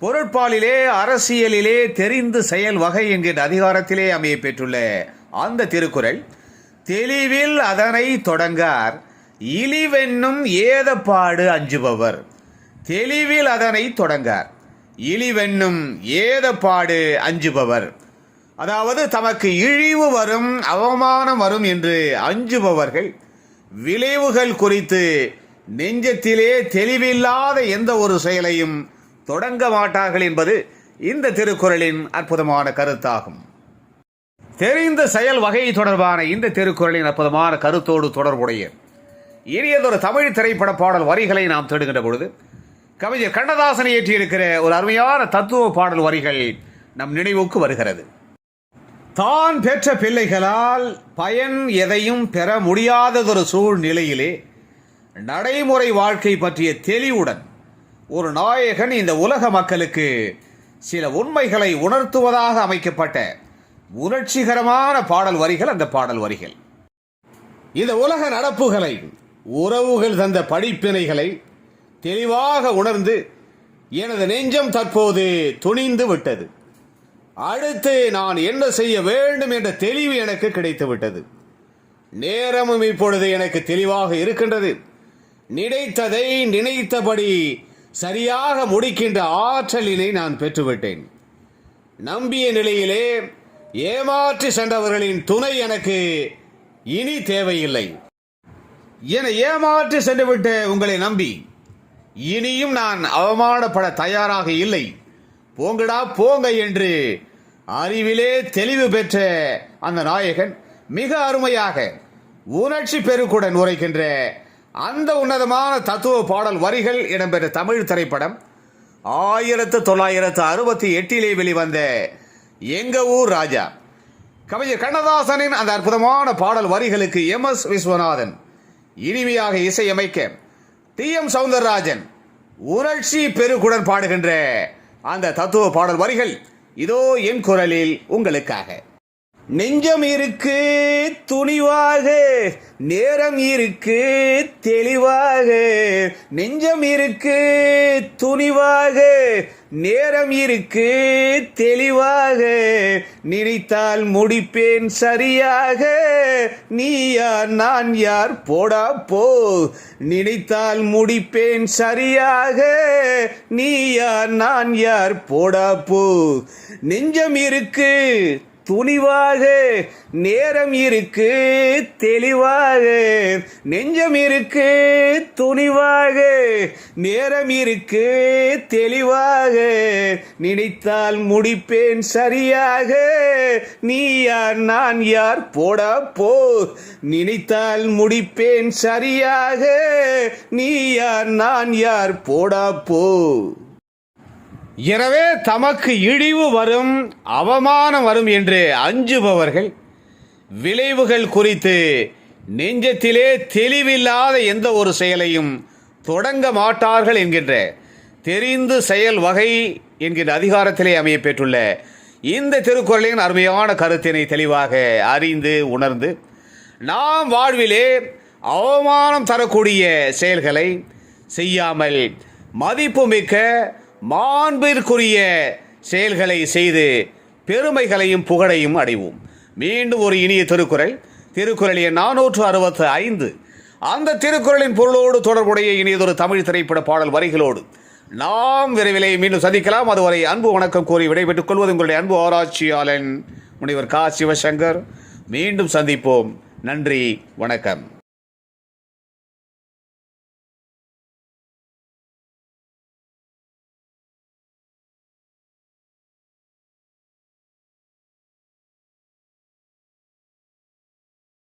பொருட்பாலிலே அரசியலிலே தெரிந்து செயல் வகை என்கின்ற அதிகாரத்திலே அமைய பெற்றுள்ள அந்த திருக்குறள் தெளிவில் அதனை தொடங்கார் இழிவென்னும் ஏதப்பாடு அஞ்சுபவர். தெளிவில் அதனை தொடங்கார் இழிவென்னும் ஏதப்பாடு அஞ்சுபவர். அதாவது தமக்கு இழிவு வரும் அவமானம் வரும் என்று அஞ்சுபவர்கள் விளைவுகள் குறித்து நெஞ்சத்திலே தெளிவில்லாத எந்த ஒரு செயலையும் தொடங்க மாட்டார்கள் என்பது இந்த திருக்குறளின் அற்புதமான கருத்தாகும். தெரிந்த செயல் வகை தொடர்பான இந்த திருக்குறளின் அற்புதமான கருத்தோடு தொடர்புடைய இனியதொரு தமிழ் திரைப்பட பாடல் வரிகளை நாம் தேடுகின்ற பொழுது கவிஞர் கண்ணதாசன் இயற்றியிருக்கிற ஒரு அருமையான தத்துவ பாடல் வரிகள் நம் நினைவுக்கு வருகிறது. தான் பெற்ற பிள்ளைகளால் பயன் எதையும் பெற முடியாததொரு சூழ்நிலையிலே நடைமுறை வாழ்க்கை பற்றிய தெளிவுடன் ஒரு நாயகன் இந்த உலக மக்களுக்கு சில உண்மைகளை உணர்த்துவதாக அமைக்கப்பட்ட உணர்ச்சிகரமான பாடல் வரிகள் அந்த பாடல் வரிகள். இந்த உலக நடப்புகளை உறவுகள் தந்த படிப்பினைகளை தெளிவாக உணர்ந்து எனது நெஞ்சம் தற்போது துணிந்து விட்டது. அடுத்து நான் என்ன செய்ய வேண்டும் என்ற தெளிவு எனக்கு கிடைத்து விட்டது நேரமும் இப்பொழுது எனக்கு தெளிவாக இருக்கின்றது. நினைத்ததை நினைத்தபடி சரியாக முடிக்கின்ற ஆற்றலினை நான் பெற்றுவிட்டேன். நம்பிய நிலையிலே ஏமாற்றி சென்றவர்களின் துணை எனக்கு இனி தேவையில்லை. என ஏமாற்றி சென்றுவிட்ட உங்களை நம்பி இனியும் நான் அவமானப்பட தயாராக இல்லை. போங்கடா போங்க என்று அறிவிலே தெளிவு பெற்ற அந்த நாயகன் மிக அருமையாக உணர்ச்சி பெருக்குடன் உரைக்கின்ற அந்த உன்னதமான தத்துவ பாடல் வரிகள் இடம்பெற்ற தமிழ் திரைப்படம் ஆயிரத்து தொள்ளாயிரத்து அறுபத்தி எட்டிலே வெளிவந்த எங்க ஊர் ராஜா. கவிஞர் கண்ணதாசனின் அந்த அற்புதமான பாடல் வரிகளுக்கு எம் எஸ் விஸ்வநாதன் இனிமையாக இசையமைக்க டி எம் சவுந்தரராஜன் உணர்ச்சி பெருக்குடன் பாடுகின்ற அந்த தத்துவ பாடல் வரிகள் இதோ என் குரலில் உங்களுக்காக. நெஞ்சம் இருக்கு துணிவாக நேரம் இருக்கு தெளிவாக. நெஞ்சம் இருக்கு துணிவாக நேரம் இருக்கு தெளிவாக. நினைத்தால் முடிப்பேன் சரியாக. நீ யார் நான் யார்? போடா போ. நினைத்தால் முடிப்பேன் சரியாக. நீ யார் நான் யார்? போடா போ. நெஞ்சம் இருக்கு துணிவாக நேரம் இருக்கு தெளிவாக. நெஞ்சம் இருக்கு துணிவாக. நேரம் இருக்கு தெளிவாக. நினைத்தால் முடிப்பேன் சரியாக. நீ யார் நான் யார் போடா போ. நினைத்தால் முடிப்பேன் சரியாக. நீ யார் நான் யார் போடா போ. எனவே தமக்கு இழிவு வரும் அவமானம் வரும் என்று அஞ்சுபவர்கள் விளைவுகள் குறித்து நெஞ்சத்திலே தெளிவில்லாத எந்த ஒரு செயலையும் தொடங்க மாட்டார்கள் என்கின்ற தெரிந்து செயல் வகை என்கின்ற அதிகாரத்திலே அமைய பெற்றுள்ள இந்த திருக்குறளின் அருமையான கருத்தினை தெளிவாக அறிந்து உணர்ந்து நாம் வாழ்விலே அவமானம் தரக்கூடிய செயல்களை செய்யாமல் மதிப்புமிக்க மாண்பிற்குரிய செயல்களை செய்து பெருமைகளையும் புகழையும் அடைவோம். மீண்டும் ஒரு இனிய திருக்குறள். திருக்குறள் எண் நானூற்று அறுபத்து ஐந்து. அந்த திருக்குறளின் பொருளோடு தொடர்புடைய இனியதொரு தமிழ் திரைப்பட பாடல் வரிகளோடு நாம் விரைவிலே மீண்டும் சந்திக்கலாம். அதுவரை அன்பு வணக்கம் கூறி விடைபெற்றுக் கொள்வது உங்களுடைய அன்பு ஆராய்ச்சியாளன் முனைவர் கா. சிவசங்கர். மீண்டும் சந்திப்போம். நன்றி வணக்கம்.